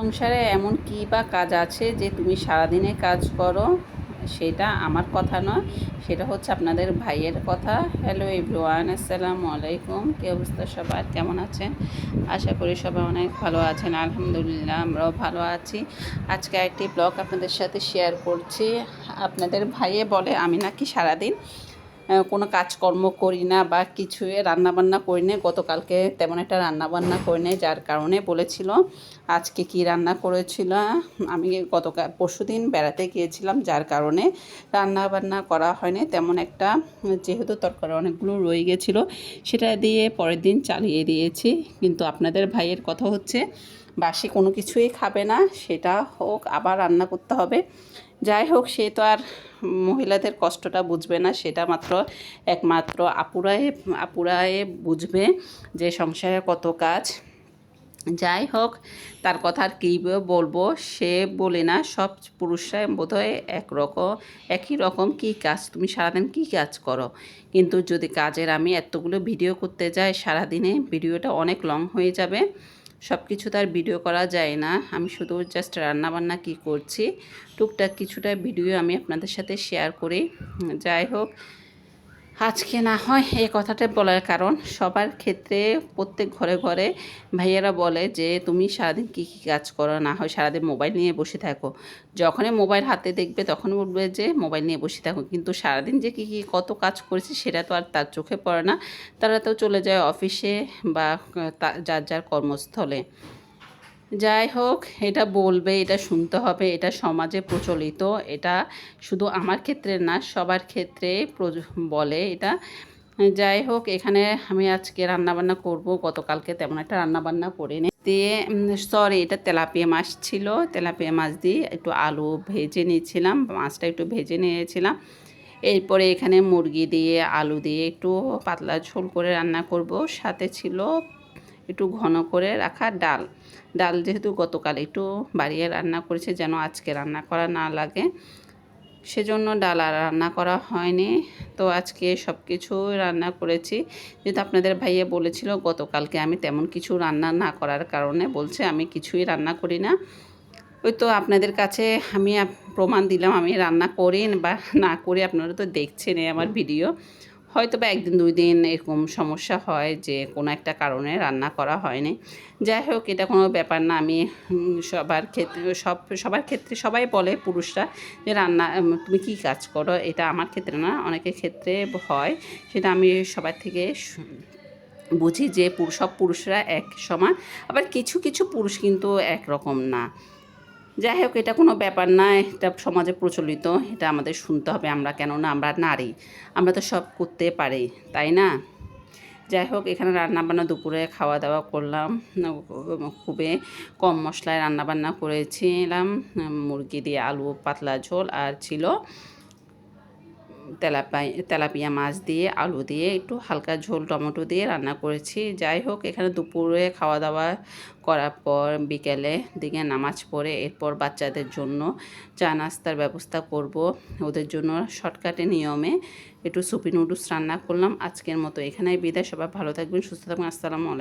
সংসারে এমন কী বা কাজ আছে যে তুমি সারাদিনে কাজ করো? সেটা আমার কথা নয়। সেটা হচ্ছে আপনাদের ভাইয়ের কথা। হ্যালো এভরিওয়ান আসসালামু আলাইকুম। কী অবস্থা সবার? কেমন আছেন? আশা করি সবাই অনেক ভালো আছেন। আলহামদুলিল্লাহ, আমরাও ভালো আছি। আজকে একটি ব্লগ আপনাদের সাথে শেয়ার করছি। আপনাদের ভাইয়ে বলে, আমি নাকি সারাদিন কোনো কাজকর্ম করি না বা কিছু রান্নাবান্না করি না। গতকালকে তেমন একটা রান্নাবান্না করি না যার কারণে বলেছিল আজকে কি রান্না করেছিল। আমি গতকাল, পরশু দিন বেড়াতে গিয়েছিলাম, যার কারণে রান্নাবান্না করা হয়নি। তেমন একটা যেহেতু তরকারি অনেকগুলো রয়ে গেছিল, সেটা দিয়ে পরের দিন চালিয়ে দিয়েছি। কিন্তু আপনাদের ভাইয়ের কথা হচ্ছে, বাসি কোনো কিছুই খাবে না, সেটা হোক, আবার রান্না করতে হবে। যাই হোক, সে তো আর মহিলাদের কষ্টটা বুঝবে না, সেটা মাত্র একমাত্র আপুরাই আপুরাই বুঝবে যে সংসারে কত কাজ। যাই হোক, তার কথা আর কী বলব, সে বলে না, সব পুরুষরাই বোধহয় একরকম, একই রকম কী কাজ, তুমি সারাদিন কী কাজ করো? কিন্তু যদি কাজের আমি এতগুলো ভিডিও করতে যাই, সারাদিনে ভিডিওটা অনেক লং হয়ে যাবে। সব কিছু তার ভিডিও করা যায় না। আমি শুধু জাস্ট রান্নাবান্না কি করছি। টুকটাক কিছুটা ভিডিও আমি আপনাদের সাথে শেয়ার করি। যাই হোক আজকে না হয় এই কথাটা বলার কারণ, সবার ক্ষেত্রে প্রত্যেক ঘরে ঘরে ভাইয়েরা বলে যে, তুমি সারাদিন কী কী কাজ করো? না হয় সারাদিন মোবাইল নিয়ে বসে থাকো। যখনই মোবাইল হাতে দেখবে তখন বলবে যে, মোবাইল নিয়ে বসে থাকো। কিন্তু সারাদিন যে কী কী, কত কাজ করেছে, সেটা তো আর তার চোখে পড়ে না। তারা তো চলে যায় অফিসে বা যার যার কর্মস্থলে। যাই হোক, এটা বলবে, এটা শুনতে হবে, এটা সমাজে প্রচলিত, এটা শুধু আমার ক্ষেত্রে না, সবার ক্ষেত্রে বলে এটা। যাই হোক, এখানে আমি আজকে রান্নাবান্না করব, গতকালকে তেমন একটা রান্নাবান্না করে করিনি। দিয়ে সরি এটা তেলাপিয়া মাছ ছিল, তেলাপিয়া মাছ দিয়ে একটু আলু ভেজে নিয়েছিলাম, মাছটা একটু ভেজে নিয়েছিলাম। এরপরে এখানে মুরগি দিয়ে, আলু দিয়ে একটু পাতলা ঝোল করে রান্না করব, সাথে ছিল একটু ঘন করে রাখা ডাল। ডাল যেহেতু গতকাল একটু বাড়িয়ে রান্না করেছে, যেন আজকে রান্না করা না লাগে। সেজন্য ডাল আর রান্না করা হয়নি। তো আজকে সব কিছু রান্না করেছি। যেহেতু আপনাদের ভাইয়া বলেছিল, গতকালকে আমি তেমন কিছু রান্না না করার কারণে বলছে, আমি কিছুই রান্না করি না। ওই তো আপনাদের কাছে আমি প্রমাণ দিলাম, আমি রান্না করি বা না করি, আপনারা তো দেখছেন আমার ভিডিও। হয়তো বা একদিন, দুই দিন এরকম সমস্যা হয় যে কোনো একটা কারণে রান্না করা হয়নি। যাই হোক, এটা কোনো ব্যাপার না। আমি সবার ক্ষেত্রে, সব, সবার ক্ষেত্রে সবাই বলে, পুরুষরা, যে রান্না তুমি কী কাজ করো? এটা আমার ক্ষেত্রে না, অনেকের ক্ষেত্রে হয়। সেটা আমি সবার থেকে বুঝি যে সব পুরুষরা এক সমান। আবার কিছু কিছু পুরুষ কিন্তু একরকম না। যাই হোক, এটা কোনো ব্যাপার না, এটা সমাজে প্রচলিত, এটা আমাদের শুনতে হবে আমরা কেননা আমরা নারী, আমরা তো সব করতে পারি, তাই না? যাই হোক, এখানে রান্নাবান্না দুপুরে খাওয়া দাওয়া করলাম, খুবই কম মশলায় রান্নাবান্না করেছিলাম, মুরগি দিয়ে আলু পাতলা ঝোল আর ছিল তেলাপাই তেলাপিয়া মাছ দিয়ে, আলু দিয়ে, একটু হালকা ঝোল টমেটো দিয়ে রান্না করেছি। যাই হোক, এখানে দুপুরে খাওয়া দাওয়া করার পর বিকেলে দিকে নামাজ পড়ে এরপর বাচ্চাদের জন্য চা নাস্তার ব্যবস্থা করব। ওদের জন্য শর্টকাটে নিয়মে একটু সুপি নুডলস রান্না করলাম। আজকের মতো এখানেই বিদায়। সবাই ভালো থাকবেন, সুস্থ থাকবেন। আসসালামু আলাইকুম।